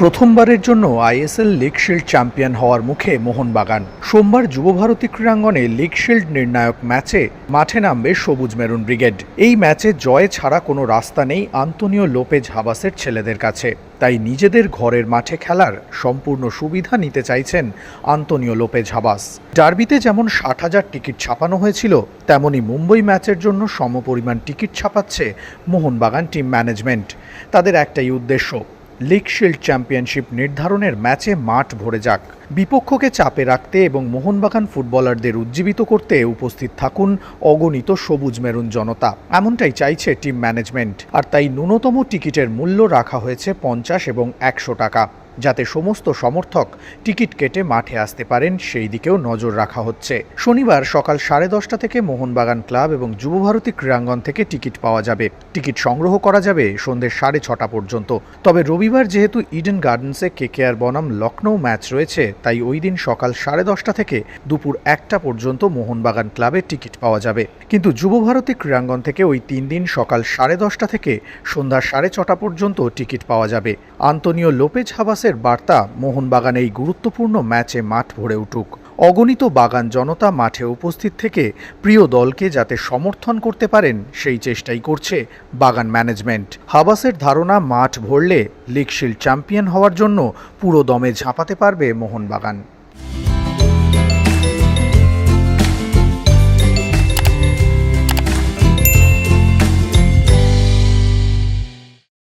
প্রথমবারের জন্য ISL league shield champion হওয়ার মুখে মোহনবাগান। সোমবার যুবভারতী ক্রীড়াঙ্গনে লিগ শিল্ড নির্ণায়ক ম্যাচে মাঠে নামবে সবুজ মেরুন ব্রিগেড। এই ম্যাচে জয় ছাড়া কোনো রাস্তা নেই আন্তোনিও লোপেজ হাবাসের ছেলেদের কাছে। তাই নিজেদের ঘরের মাঠে খেলার সম্পূর্ণ সুবিধা নিতে চাইছেন আন্তোনিও লোপেজ হাবাস। ডার্বিতে যেমন ষাট হাজার টিকিট ছাপানো হয়েছিল, তেমনি মুম্বই ম্যাচের জন্য সমপরিমাণ টিকিট ছাপাচ্ছে মোহনবাগান টিম ম্যানেজমেন্ট। তাদের একটাই উদ্দেশ্য লিগ শিল্ড চ্যাম্পিয়নশিপ নির্ধারণের ম্যাচে মাঠ ভরে যাক। বিপক্ষকে চাপে রাখতে এবং মোহনবাগান ফুটবলারদের উজ্জীবিত করতে উপস্থিত থাকুন অগণিত সবুজ মেরুন জনতা। এমনটাই চাইছে টিম ম্যানেজমেন্ট। আর তাই ন্যূনতম টিকিটের মূল্য রাখা হয়েছে পঞ্চাশ এবং একশো টাকা। যাতে সমস্ত সমর্থক টিকিট কেটে মাঠে আসতে পারেন, সেই দিকেও নজর রাখা হচ্ছে। শনিবার সকাল সাড়ে দশটা থেকে মোহনবাগান ক্লাব এবং যুবভারতী ক্রীড়াঙ্গন থেকে টিকিট পাওয়া যাবে। টিকিট সংগ্রহ করা যাবে সন্ধ্যে সাড়ে ছটা পর্যন্ত। তবে রবিবার যেহেতু ইডেন গার্ডেন্সে কেকেআর বনাম লখনৌ ম্যাচ রয়েছে, তাই ওই দিন সকাল সাড়ে দশটা থেকে দুপুর একটা পর্যন্ত মোহনবাগান ক্লাবে টিকিট পাওয়া যাবে। কিন্তু যুবভারতী ক্রীড়াঙ্গন থেকে ওই তিন দিন সকাল সাড়ে দশটা থেকে সন্ধ্যা সাড়ে ছটা পর্যন্ত টিকিট পাওয়া যাবে। আন্তোনিও লোপেজ হাবাসের বার্তা, মোহনবাগান এই গুরুত্বপূর্ণ ম্যাচে মাঠ ভরে উঠুক। অগণিত বাগান জনতা মাঠে উপস্থিত থেকে প্রিয় দলকে যাতে সমর্থন করতে পারেন, সেই চেষ্টাই করছে বাগান ম্যানেজমেন্ট। হাবাসের ধারণা, মাঠ ভরলে লিগশিল্ড চ্যাম্পিয়ন হওয়ার জন্য পুরো দমে ঝাঁপাতে পারবে মোহনবাগান।